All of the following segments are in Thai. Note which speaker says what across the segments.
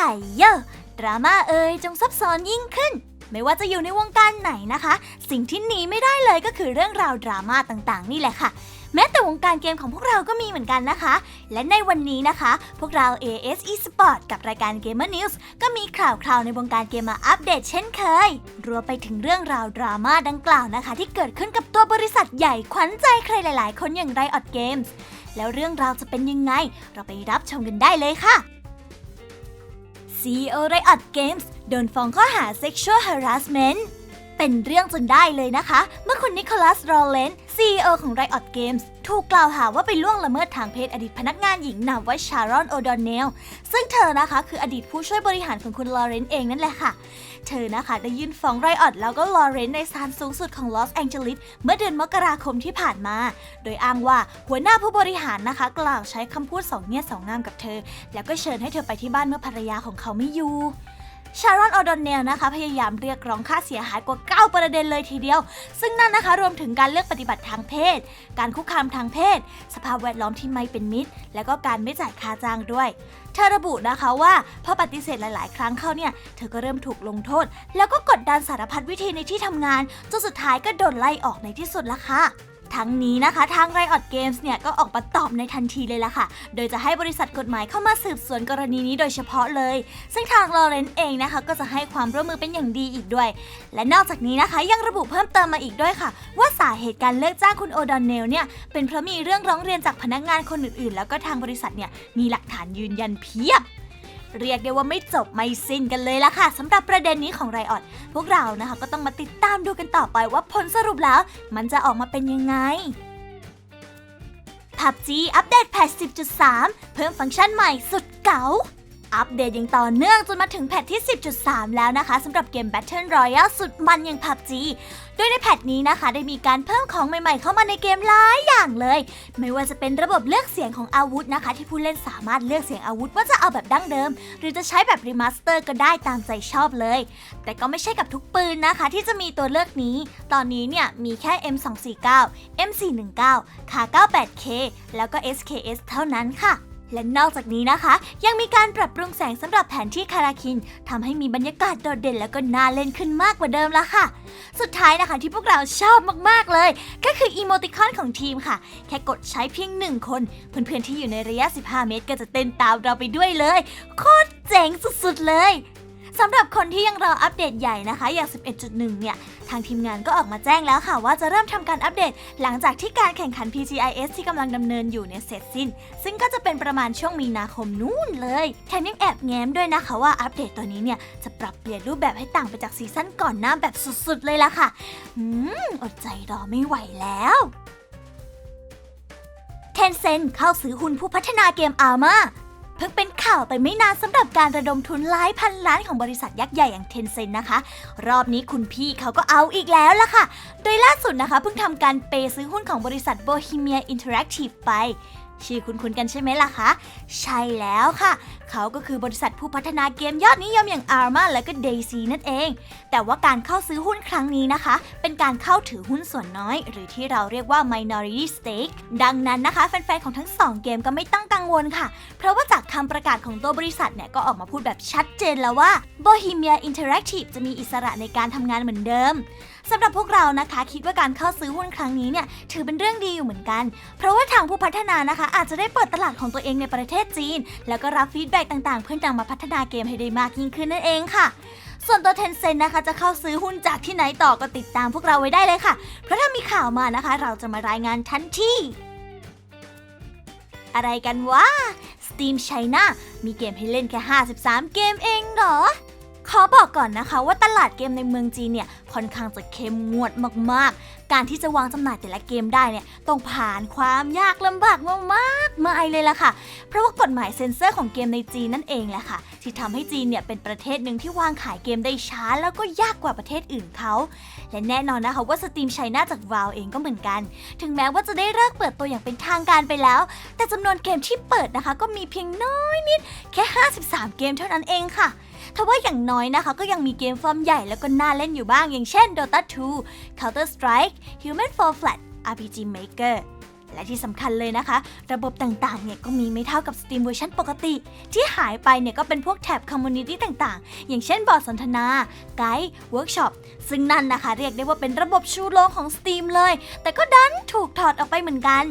Speaker 1: ไห่เยอะดราม่าเอ่ยจงซับซ้อนยิ่งขึ้น ไม่ว่าจะอยู่ในวงการไหนนะคะ สิ่งที่หนีไม่ได้เลยก็คือเรื่องราวดราม่าต่างๆ นี่แหละค่ะ แม้แต่วงการเกมของพวกเราก็มีเหมือนกันนะคะ และในวันนี้นะคะ พวกเรา AS Esport กับรายการ Gamer News ก็มีข่าวคราวในวงการเกมมาอัปเดตเช่นเคย รวมไปถึงเรื่องราวดราม่าดังกล่าวนะคะ ที่เกิดขึ้นกับตัวบริษัทใหญ่ขวัญใจใครหลาย ๆ คนอย่าง Riot Games แล้วเรื่องราวจะเป็นยังไง เราไปรับชมกันได้เลยค่ะ CEO Riot Games โดนฟ้องข้อหา Sexual Harassment เป็นเรื่องจนได้เลยนะคะ เมื่อคุณนิโคลัสโรเลน CEO ของ Riot Games ถูกกล่าวหาว่าไปล่วงละเมิดทางเพศอดีตพนักงานหญิงนามว่าชารอนโอดอนเนล ซึ่งเธอนะคะคืออดีตผู้ช่วยบริหารของคุณลอเรนเองนั่นแหละค่ะ เธอนะคะได้ยื่นฟ้องไรออดแล้วก็ลอเรนในศาลสูงสุดของลอสแองเจลิสเมื่อเดือนมกราคมที่ผ่านมา โดยอ้างว่าหัวหน้าผู้บริหารนะคะ กล่าวใช้คำพูดสองแง่สองงามกับเธอ แล้วก็เชิญให้เธอไปที่บ้านเมื่อภรรยาของเขาไม่อยู่ ชารอนออดอนเนลนะคะ พยายามเรียกร้องค่าเสียหายกว่า 9 ประเด็นเลยทีเดียว ซึ่งนั่นนะคะรวมถึงการเลือกปฏิบัติทางเพศ การคุกคามทางเพศ สภาพแวดล้อมที่ไม่เป็นมิตร และก็การไม่จ่ายค่าจ้างด้วย เธอระบุนะคะว่าพอปฏิเสธหลาย ๆ ครั้งเข้าเนี่ย เธอก็เริ่มถูกลงโทษ แล้วก็กดดันสารพัดวิธีในที่ทำงานจนสุดท้ายก็โดนไล่ออกในที่สุดละค่ะ ทั้งนี้นะคะ ทาง Riot Games เนี่ยก็ออกมาตอบในทันทีเลยล่ะค่ะ โดยจะให้บริษัทกฎหมายเข้ามาสืบสวนกรณีนี้โดยเฉพาะเลย ซึ่งทางลอเรนเองนะคะ ก็จะให้ความร่วมมือเป็นอย่างดีอีกด้วย และนอกจากนี้นะคะยังระบุเพิ่มเติมมาอีกด้วยค่ะ ว่าสาเหตุการเลิกจ้างคุณโอดอนเนลเนี่ยเป็นเพราะมีเรื่องร้องเรียนจากพนักงานคนอื่นๆ แล้วก็ทางบริษัทเนี่ยมีหลักฐานยืนยันเพียบ เรียกได้ว่าไม่จบไม่สิ้นกันเลยละค่ะสำหรับประเด็นนี้ของไรออดพวกเรานะคะก็ต้องมาติดตามดูกันต่อไปว่าผลสรุปแล้ว มันจะออกมาเป็นยังไง PUBG อัปเดตแพท10.3 เพิ่มฟังก์ชันใหม่สุดเก๋า อัปเดตอย่างต่อเนื่องจนมาถึงแพทที่ 10.3 แล้วนะคะสำหรับเกม Battle Royale สุดมันอย่าง PUBG โดยในแพทนี้นะคะ ได้มีการเพิ่มของใหม่ๆ เข้ามาในเกมหลายอย่างเลย ไม่ว่าจะเป็นระบบเลือกเสียงของอาวุธนะคะ ที่ผู้เล่นสามารถเลือกเสียงอาวุธว่าจะเอาแบบดั้งเดิม หรือจะใช้แบบรีมาสเตอร์ก็ได้ตามใจชอบเลย แต่ก็ไม่ใช่กับทุกปืนนะคะ ที่จะมีตัวเลือกนี้ ตอนนี้เนี่ยมีแค่ M249 M419 K98K แล้วก็ SKS เท่านั้นค่ะ และนอกจากนี้นะคะ ยังมีการปรับปรุงแสงสำหรับแผนที่คาราคินทำให้มีบรรยากาศโดดเด่นแล้วก็น่าเล่นขึ้นมากกว่าเดิมละค่ะ สุดท้ายนะคะที่พวกเราชอบมากๆเลย ก็คืออีโมติคอนของทีมค่ะ แค่กดใช้เพียงหนึ่งคน เพื่อนๆที่อยู่ในระยะ 15 เมตร ก็จะเต้นตามเราไปด้วยเลย โคตรเจ๋งสุดๆเลย สำหรับคนที่ยังรออัปเดตใหญ่นะคะ อย่าง 11.1 เนี่ย ทางทีมงานก็ออกมาแจ้งแล้วค่ะ ว่าจะเริ่มทำการอัปเดต หลังจากที่การแข่งขัน PGIS ที่กำลังดำเนินอยู่เนี่ยเสร็จสิ้น ซึ่งก็จะเป็นประมาณช่วงมีนาคมนู่นเลย แถมยังแอบแง้มด้วยนะคะว่าอัปเดตตัวนี้เนี่ยจะปรับเปลี่ยนรูปแบบให้ต่างไปจากซีซั่นก่อนหน้าแบบสุดๆ เลยล่ะค่ะ อืม อดใจรอไม่ไหวแล้วเทนเซนเข้าซื้อหุ้นผู้พัฒนาเกมอาร์มา เพิ่งเป็นข่าวไปไม่นานสำหรับการระดมทุนหลายพันล้านของบริษัทยักษ์ใหญ่อย่างเทนเซนนะคะ รอบนี้คุณพี่เขาก็เอาอีกแล้วล่ะค่ะ โดยล่าสุดนะคะเพิ่งทำการเปย์ซื้อหุ้นของบริษัทโบฮีเมียอินเทอร์แอคทีฟไป ชื่อคุณคุณกันใช่ไหมล่ะคะ ใช่แล้วค่ะ เขาก็คือบริษัทผู้พัฒนาเกมยอดนิยมอย่าง Arma และก็ Daisy นั่นเอง แต่ว่าการเข้าซื้อหุ้นครั้งนี้นะคะ เป็นการเข้าถือหุ้นส่วนน้อย หรือที่เราเรียกว่า minority stake ดังนั้นนะคะ แฟนๆ ของทั้งสองเกมก็ไม่ต้องกังวลค่ะ เพราะว่าจากคำประกาศของตัวบริษัทเนี่ยก็ออกมาพูดแบบชัดเจนแล้วว่า Bohemia Interactive จะมีอิสระในการทำงานเหมือนเดิมสำหรับพวกเรานะคะ คิดว่าการเข้าซื้อหุ้นครั้งนี้เนี่ยถือเป็นเรื่องดีอยู่เหมือนกัน เพราะว่าทางผู้พัฒนานะคะอาจจะได้เปิดตลาดของตัวเองในประเทศจีน แล้วก็รับฟีดแบ็กต่างๆ เพื่อนำมาพัฒนาเกมให้ได้มากยิ่งขึ้นนั่นเองค่ะ ส่วนตัวเทนเซ็นนะคะจะเข้าซื้อหุ้นจากที่ไหนต่อก็ติดตามพวกเราไว้ได้เลยค่ะ เพราะถ้ามีข่าวมานะคะ เราจะมารายงานทันทีอะไรกันวะ Steam China มีเกมให้เล่นแค่ 53 เกมเองเหรอ ขอบอกก่อนนะคะว่าตลาดเกมในเมืองจีนเนี่ย ค่อนข้างจะเข้มงวดมาก การที่จะวางจำหน่ายแต่ละเกมได้เนี่ยต้องผ่านความยากลำบากมากๆมายเลยล่ะค่ะ เพราะว่ากฎหมายเซ็นเซอร์ของเกมในจีนนั่นเองแหละค่ะ ที่ทำให้จีนเนี่ยเป็นประเทศหนึ่งที่วางขายเกมได้ช้าแล้วก็ยากกว่าประเทศอื่นเขา และแน่นอนนะคะว่าสตรีมไชน่าจากวาวเองก็เหมือนกัน ถึงแม้ว่าจะได้เลิกเปิดตัวอย่างเป็นทางการไปแล้ว แต่จำนวนเกมที่เปิดนะคะ ก็มีเพียงน้อยนิดแค่ 53 เกมเท่านั้นเองค่ะ ทว่าอย่างน้อยนะคะก็ยังมีเกมฟอร์มใหญ่แล้วก็น่าเล่นอยู่บ้างอย่างเช่น Dota 2 Counter Strike Human Fall Flat RPG Maker และที่สำคัญเลยนะคะ ระบบต่างๆ เนี่ยก็มีไม่เท่ากับ Steam เวอร์ชันปกติ ที่หายไปเนี่ยก็เป็นพวกแท็บคอมมูนิตี้ต่างๆ อย่างเช่นบอร์ดสนทนา ไกด์เวิร์กช็อป ซึ่งนั่นนะคะ เรียกได้ว่าเป็นระบบชูโรงของ Steam เลย แต่ก็ดันถูกถอดออกไปเหมือนกัน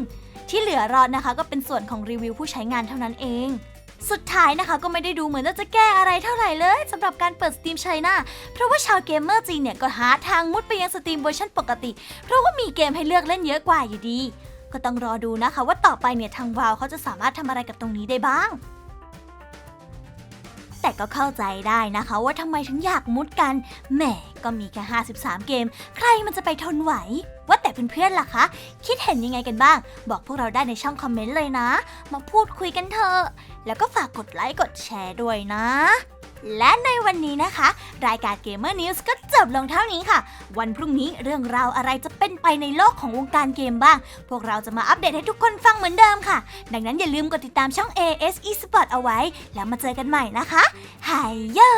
Speaker 1: ที่เหลือรอดนะคะก็เป็นส่วนของรีวิวผู้ใช้งานเท่านั้นเอง สุดท้ายนะคะก็ไม่ได้ดูเหมือนว่าจะแก้อะไรเท่าไหร่เลยสำหรับการเปิดสตรีมไชน่าเพราะว่าชาวเกมเมอร์จีนเนี่ยก็หาทางมุดไปยังสตรีมเวอร์ชันปกติ เพราะว่ามีเกมให้เลือกเล่นเยอะกว่าอยู่ดี ก็ต้องรอดูนะคะว่าต่อไปเนี่ยทางวาวเขาจะสามารถทำอะไรกับตรงนี้ได้บ้าง แต่ก็เข้าใจได้นะคะ ว่าทำไมถึงอยากมุดกัน แหมก็มีแค่ 53 เกม ใครมันจะไปทนไหว ว่าแต่เพื่อนๆล่ะคะ คิดเห็นยังไงกันบ้าง บอกพวกเราได้ในช่องคอมเมนต์เลยนะ มาพูดคุยกันเถอะ แล้วก็ฝากกดไลค์กดแชร์ด้วยนะ และในวันนี้นะคะ รายการ Gamer News ก็จบลงเท่านี้ค่ะ วันพรุ่งนี้เรื่องราวอะไรจะเป็นไปในโลกของวงการเกมบ้าง พวกเราจะมาอัปเดตให้ทุกคนฟังเหมือนเดิมค่ะ ดังนั้นอย่าลืมกดติดตามช่อง AS Esport เอาไว้ แล้วมาเจอกันใหม่นะคะไฮเยอ